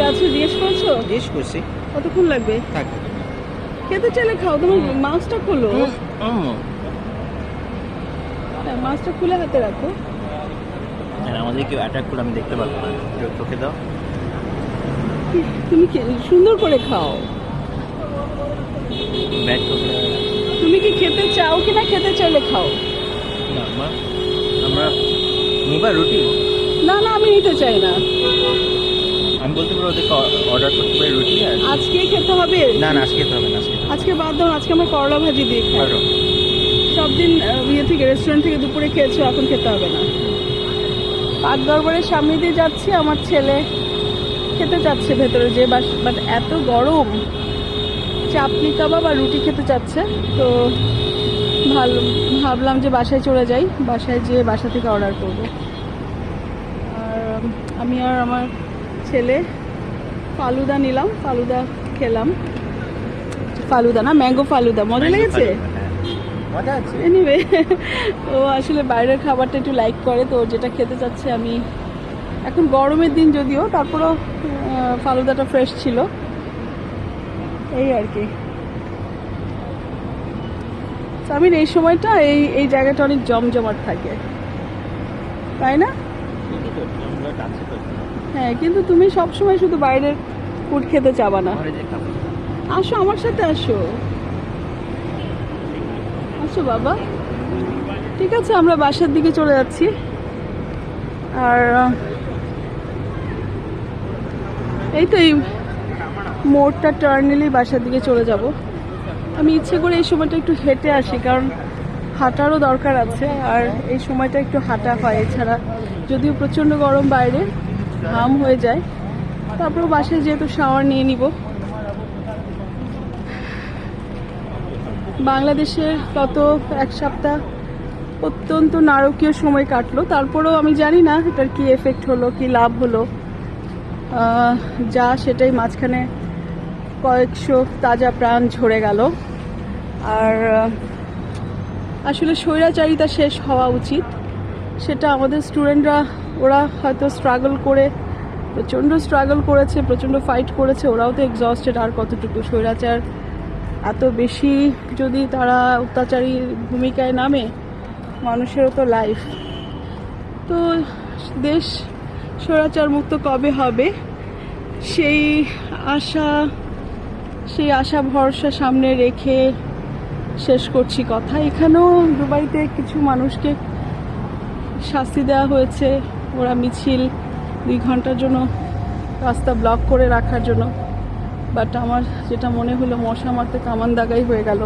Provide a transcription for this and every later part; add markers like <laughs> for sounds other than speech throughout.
যাচ্ছ জিজ্ঞেস করছ? জিজ্ঞেস করছি। কতক্ষণ লাগবে? থাক। খেতে চাইলে খাও তোমার মাছটা খোলো। হ্যাঁ, মাছটা খুলে হাতে রাখো। আর আমাদের কেউ অ্যাটাক করে আমি দেখতে পারব না। তোকে দাও। তুমি সুন্দর করে খাও। তুমি কি খেতে চাও কি না খেতে চাইলে খাও। আমরা নিবা রুটি? না না আমি নিতে চাই না। আমি বলতে পারব ওদেরকে অর্ডার করতে পারি রুটি আর আজকে খেতে হবে? না না আজকে তো হবে না আজকে বাদ দাও আজকে আমরা করলা ভাজি দিয়ে খাই। পারো সব দিন আহ, ইয়ে থেকে রেস্টুরেন্ট থেকে দুপুরে খেয়েছো এখন খেতে হবে না। পাক দরবারের সামনে দিয়ে যাচ্ছি আমার ছেলে খেতে চাচ্ছে ভেতরে যে বাট এত গরম। চাপলি কাবাব আর রুটি খেতে চাচ্ছে তো ভালো ভাবলাম যে বাসায় চলে যাই বাসায় যেয়ে বাসা থেকে অর্ডার করব। আর আমি আর আমার ছেলে। ফালুদা নিলাম ফালুদা খেলাম। ফালুদা না ম্যাঙ্গো ফালুদা মজা লেগেছে? হ্যাঁ। এনিওয়ে <laughs> ও আসলে বাইরের খাবারটা একটু লাইক করে তো যেটা খেতে চাচ্ছে আমি এখন গরমের দিন যদিও তারপরেও ফালুদাটা ফ্রেশ ছিল। এই আর কি। সামিন এই সময়টা এই এই জায়গাটা অনেক জমজমাট থাকে। তাই না? হ্যাঁ কিন্তু তুমি সব সময় শুধু বাইরের ফুড খেতে চাবা না। আসো আমার সাথে আসো। আসো বাবা। ঠিক আছে আমরা বাসার দিকে চলে যাচ্ছি। আর এই তো এই মোড়টা টার্ন নিলেই বাসার দিকে চলে যাব। আমি ইচ্ছে করে এই সময়টা একটু হেঁটে আসি কারণ হাঁটারও দরকার আছে আর এই সময়টা একটু হাঁটা হয়। এছাড়া যদিও প্রচণ্ড গরম বাইরে ঘাম হয়ে যায়। তারপরেও বাসায় যেহেতু শাওয়ার নিয়ে নিব। বাংলাদেশের গত এক সপ্তাহ অত্যন্ত নারকীয় সময় কাটলো। তারপরেও আমি জানি না এটার কি এফেক্ট হলো, কি লাভ হলো। যা সেটাই মাঝখানে কয়েকশো তাজা প্রাণ ঝরে গেল। আর আসলে স্বৈরাচারিতা শেষ হওয়া উচিত। সেটা আমাদের স্টুডেন্টরা, ওরা হয়তো স্ট্রাগল করে, প্রচণ্ড স্ট্রাগল করেছে, প্রচণ্ড ফাইট করেছে, ওরাও তো এক্সস্টেড আর কতটুকু স্বৈরাচার। এত বেশি যদি তারা অত্যাচারী ভূমিকায় নামে, মানুষেরও তো লাইফ তো দেশ স্বৈরাচার মুক্ত কবে হবে? সেই আশা সেই আশা ভরসা সামনে রেখে শেষ করছি কথা। এখানেও দুবাইতে কিছু মানুষকে শাস্তি দেওয়া হয়েছে। ওরা মিছিল দুই ঘণ্টার জন্য রাস্তা ব্লক করে রাখার জন্য। বাট আমার যেটা মনে হলো মশা মারতে কামান দাগাই হয়ে গেল।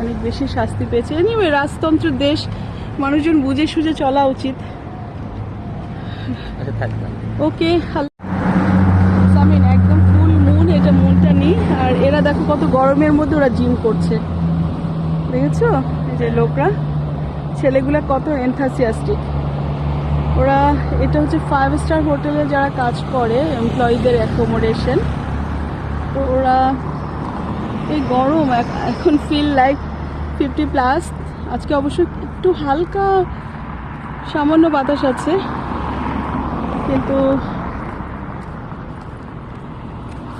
অনেক বেশি শাস্তি পেয়েছে। এনিওয়ে রাজতন্ত্র দেশ মানুষজন বুঝে সুঝে চলা উচিত। আচ্ছা ওকে সামিন একদম ফুল মুন এটা মুনটা নেই। আর এরা দেখো কত গরমের মধ্যে ওরা জিম করছে। দেখেছ? এই যে লোকরা। ছেলেগুলা কত এনথাসিয়াস্টিক ওরা, এটা হচ্ছে ফাইভ স্টার হোটেলে যারা কাজ করে এমপ্লয়ীদের অ্যাকোমোডেশন তো ওরা, এই গরম এখন ফিল লাইক ফিফটি প্লাস আজকে অবশ্য একটু হালকা, সামান্য বাতাস আছে, কিন্তু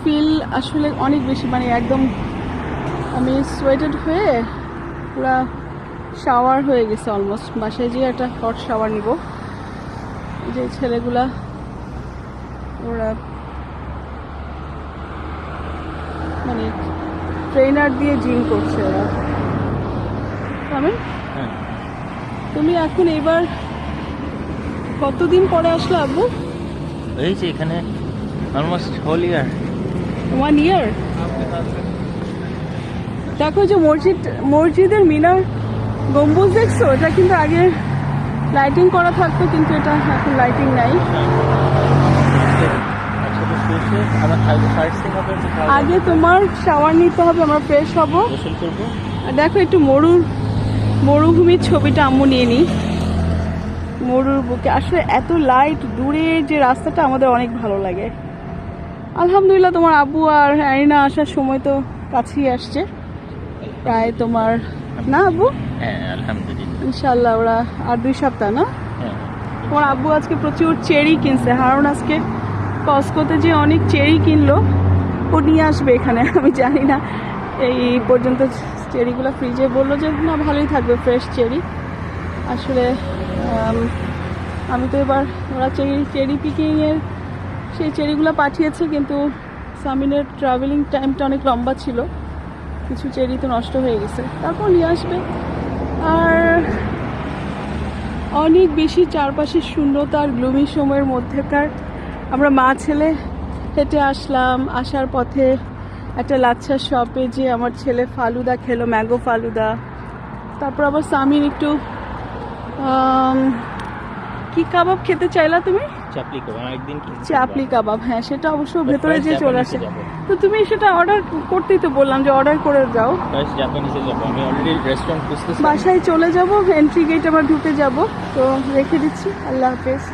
ফিল আসলে অনেক বেশি মানে একদম আমি সোয়েটেড হয়ে পুরা শাওয়ার হয়ে গেছে অলমোস্ট বাসায় যেয়ে একটা হট শাওয়ার নিব। যে ছেলেগুলা ওরা মানে ট্রেনার দিয়ে জিম করছে ওরা। আমি হ্যাঁ। তুমি এখন এবার কতদিন পরে আসলো আব্বু? এই যে এখানে almost whole year one year দেখো যে মসজিদ মসজিদের মিনার গম্বুজ দেখছ? এটা কিন্তু আগে লাইটিং করা থাকতো, কিন্তু এটা এখন লাইটিং নাই। আগে তোমার শাওয়ার নিতে হবে, আমরা ফ্রেশ হব। দেখো একটু মরুর, মরুভূমির ছবিটা আম্মু নিয়ে নিই। মরুর বুকে। আসলে এত লাইট দূরে যে রাস্তাটা আমাদের অনেক ভালো লাগে। আলহামদুলিল্লাহ তোমার আবু আর অ্যারিনা আসার সময় তো কাছেই আসছে। প্রায় তোমার না আব্বু? হ্যাঁ ইনশাল্লাহ ওরা আর দুই সপ্তাহ না? হ্যাঁ। তোমার আব্বু আজকে প্রচুর চেরি কিনছে। হারুন আজকে কস্কোতে যে অনেক চেরি কিনলো ও নিয়ে আসবে এখানে। <laughs> আমি জানি না এই পর্যন্ত চেরিগুলো ফ্রিজে বলল যে না ভালোই থাকবে ফ্রেশ চেরি। আসলে আমি তো এবার ওরা চেরি চেরি পিকিংয়ের সেই চেরিগুলো পাঠিয়েছে কিন্তু সামিনের ট্রাভেলিং টাইমটা অনেক লম্বা ছিল। কিছু চেরি তো নষ্ট হয়ে গেছে। তারপর নিয়ে আসবে। আর অনেক বেশি চারপাশের শূন্যতা আর গ্লুমি সময়ের মধ্যেকার আমরা মা ছেলে হেঁটে আসলাম। আসার পথে একটা লাচ্ছার শপে যে আমার ছেলে ফালুদা খেলো ম্যাঙ্গো ফালুদা। তারপর আবার সামিন একটু কি কাবাব খেতে চাইলা তুমি? চাপলি কাবাব একদিন। চাপলি কাবাব হ্যাঁ সেটা অবশ্য ভেতরে যে চলে আসে। তো তুমি সেটা অর্ডার করতেই তো বললাম যে অর্ডার করে যাও। First জাপানিজে যাব আমি অলরেডি রেস্টুরেন্ট খুঁজতেছি। বাসায় চলে যাব এন্ট্রি গেট আবার ঢুকে যাব। তো রেখে দিচ্ছি আল্লাহ হাফেজ।